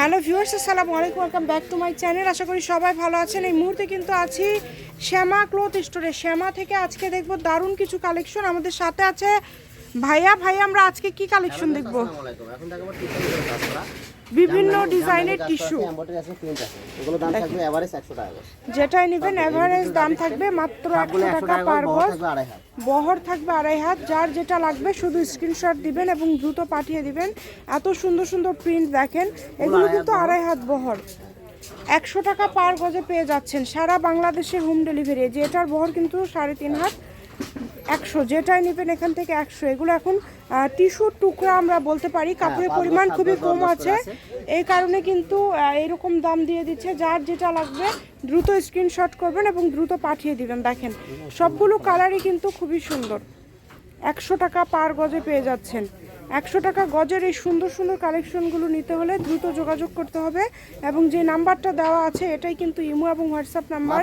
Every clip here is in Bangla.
হ্যালো ভিউয়ার্স, আসসালামু আলাইকুম, welcome back to my channel. আশা করি সবাই ভালো আছেন। এই মুহূর্তে কিন্তু আছি শ্যামা ক্লথ স্টোরে। শ্যামা থেকে আজকে দেখব দারুণ কিছু কালেকশন আমাদের সাথে আছে ভাইয়া। ভাইয়া, আমরা আজকে কি কালেকশন দেখব। বিভিন্ন ডিজাইনের টিস্যু করা আছে, embroidery আছে, print আছে। এগুলো দাম থাকবে average 100 টাকা করে। যেটাই নেবেন এভারেজ দাম থাকবে মাত্র একশো টাকা পার করে, বহর গজ থাকবে আড়াই হাত। বহর থাকবে আড়াই হাত যার যেটা লাগবে শুধু স্ক্রিনশট দিবেন এবং দ্রুত পাঠিয়ে দিবেন এত সুন্দর সুন্দর প্রিন্ট দেখেন এগুলো কিন্তু আড়াই হাত বহর একশো টাকা পার গজে পেয়ে যাচ্ছেন সারা বাংলাদেশে হোম ডেলিভারি যেটার বহর কিন্তু সাড়ে তিন হাত একশো যেটাই নেবেন এখান থেকে একশো। এগুলো এখন টিস্যুর টুকরা আমরা বলতে পারি কাপড়ের পরিমাণ খুবই কম আছে। এই কারণে কিন্তু এরকম দাম দিয়ে দিচ্ছে যার যেটা লাগবে দ্রুত স্ক্রিনশট করবেন এবং দ্রুত পাঠিয়ে দিবেন। দেখেন সবগুলো কালারই কিন্তু খুবই সুন্দর। একশো টাকা পার গজে পেয়ে যাচ্ছেন। একশো টাকা গজের এই সুন্দর সুন্দর কালেকশনগুলো নিতে হলে দ্রুত যোগাযোগ করতে হবে এবং যে নাম্বারটা দেওয়া আছে এটাই কিন্তু ইমো এবং হোয়াটসঅ্যাপ নাম্বার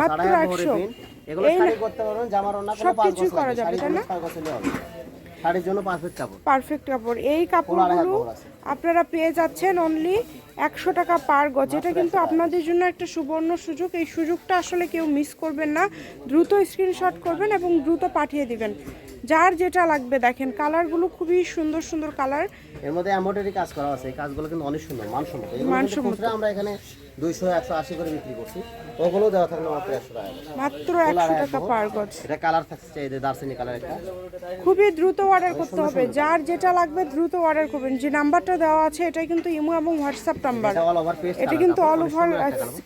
মাত্র 100 টাকা গজ, মাত্র আড়াই হাত বহরের 100 print। এগুলো শাড়ি করতে পারবেন, জামার ওড়না কোনো পাঁচ কিছুই করা যাবে, তাই না? পাঁচ গজ হলে হবে। শাড়ির জন্য পারফেক্ট কাপড়। পারফেক্ট কাপড়। এই কাপড়গুলো আপনারা পেয়ে যাচ্ছেন অনলি একশো টাকা পার গজ। এটা কিন্তু আপনাদের জন্য একটা সুবর্ণ সুযোগ। এই সুযোগটা আসলে কেউ মিস করবেন না। দ্রুত স্ক্রিনশট করবেন এবং দ্রুত পাঠিয়ে দিবেন। যার যেটা লাগবে দেখেন কালারগুলো খুবই সুন্দর সুন্দর কালার। এর মধ্যে এমব্রয়ডারি কাজ করা আছে। এই কাজগুলো কিন্তু অনেক সুন্দর মানসম্মত। মানসম্মত। আমরা এখানে 200 180 করে বিক্রি করছি। ওগুলো দেওয়া থাকবে মাত্র 100 টাকা মাত্র একশো টাকা পার গজ। এটা কালার থাকছে এই যে দার্সিনি কালার একটা। খুবই দ্রুত অর্ডার করতে হবে। যার যেটা লাগবে দ্রুত অর্ডার করবেন। যে নাম্বারটা দেওয়া আছে এটা কিন্তু ইমো এবং হোয়াটসঅ্যাপ নাম্বার এটা কিন্তু অল ওভার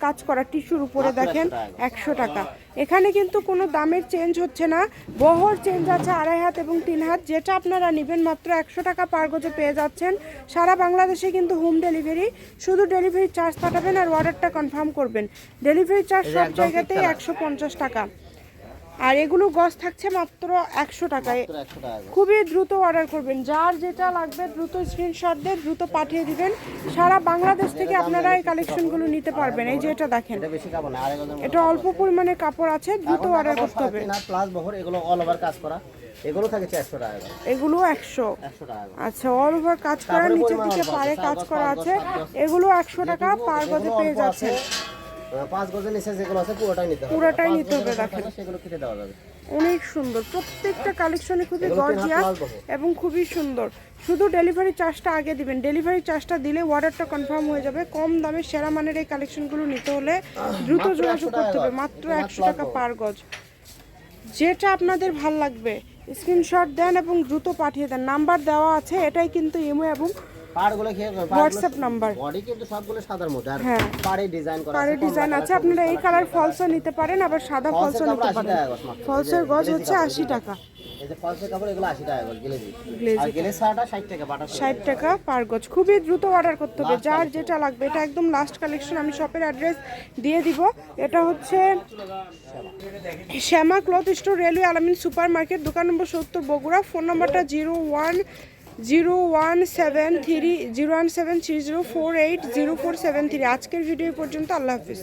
কাজ করা টিস্যুর উপরে দেখেন একশো টাকা। এখানে কিন্তু কোনো দামের চেঞ্জ হচ্ছে না। বহর চেঞ্জ আছে আড়াই হাত এবং তিন হাত। যেটা আপনারা নেবেন মাত্র একশো টাকা পার গজে পেয়ে যাচ্ছেন। সারা বাংলাদেশে কিন্তু হোম ডেলিভারি শুধু ডেলিভারি চার্জ পাঠাবেন আর অর্ডারটা কনফার্ম করবেন। ডেলিভারি চার্জ সব জায়গাতেই একশো পঞ্চাশ টাকা। আর এগুলো গজ থাকছে মাত্র একশো টাকায়। মাত্র 100 টাকা করে। খুবই দ্রুত অর্ডার করবেন। যার যেটা লাগবে দ্রুত স্ক্রিনশট দিয়ে দ্রুত পাঠিয়ে দিবেন। সারা বাংলাদেশ থেকে আপনারা এই কালেকশনগুলো নিতে পারবেন। এই যে এটা দেখেন। এটা অল্প পরিমাণে কাপড় আছে দ্রুত অর্ডার করতে হবে। প্লাস বহর এগুলো অল ওভার কাজ করা। এগুলো থাকে 400 টাকা এগুলো একশো। 100 টাকা আচ্ছা অল ওভার কাজ করা নিচের দিকে পারে কাজ করা আছে এগুলো একশো টাকা পার গজে পেয়ে যাচ্ছে। পাঁচ গজের নিচে যেগুলো আছে পুরোটাই নিতে হবে। পুরোটাই নিতে হবে, দেখেন। সেগুলো কেটে দেওয়া যাবে। অনেক সুন্দর। প্রত্যেকটা কালেকশনে খুবই গর্জিয়াস এবং খুবই সুন্দর। শুধু ডেলিভারি চার্জটা আগে দিবেন। ডেলিভারি চার্জটা দিলে অর্ডারটা কনফার্ম হয়ে যাবে। কম দামে সেরা মানের এই কালেকশনগুলো নিতে হলে দ্রুত যোগাযোগ করতে হবে। মাত্র একশো টাকা পার গজ। যেটা আপনাদের ভালো লাগবে স্ক্রিনশট দেন এবং দ্রুত পাঠিয়ে দেন। নাম্বার দেওয়া আছে এটাই কিন্তু ইমো এবং পাড়গুলো খেয়ে হোয়াটসঅ্যাপ নাম্বার বডি কিন্তু সবগুলো সাদার মধ্যে আর। পাড়ে ডিজাইন করা আছে, ডিজাইন আছে আপনারা এই কালার ফলসও নিতে পারেন আবার সাদা ফলসও নিতে পারেন। ফলসের গছ গজ হচ্ছে আশি টাকা। এই যে ফলসের কাপড় এগুলো 80 টাকা গজ গ্লেজি গ্লেজি আর গ্লেজ শাড়িটা 60 টাকা বাটা ষাট টাকা পার গজ। খুবই দ্রুত অর্ডার করতে হবে। যার যেটা লাগবে এটা একদম লাস্ট কালেকশন আমি শপের অ্যাড্রেস দিয়ে দিব। এটা হচ্ছে Shyama cloth store railway Alamin super market দোকান নম্বর সত্তর বগুড়া। ফোন নাম্বারটা zero one zero one seven three zero one seven three zero four eight zero four seven three. আজকের ভিডিও পর্যন্ত। আল্লাহ হাফিজ।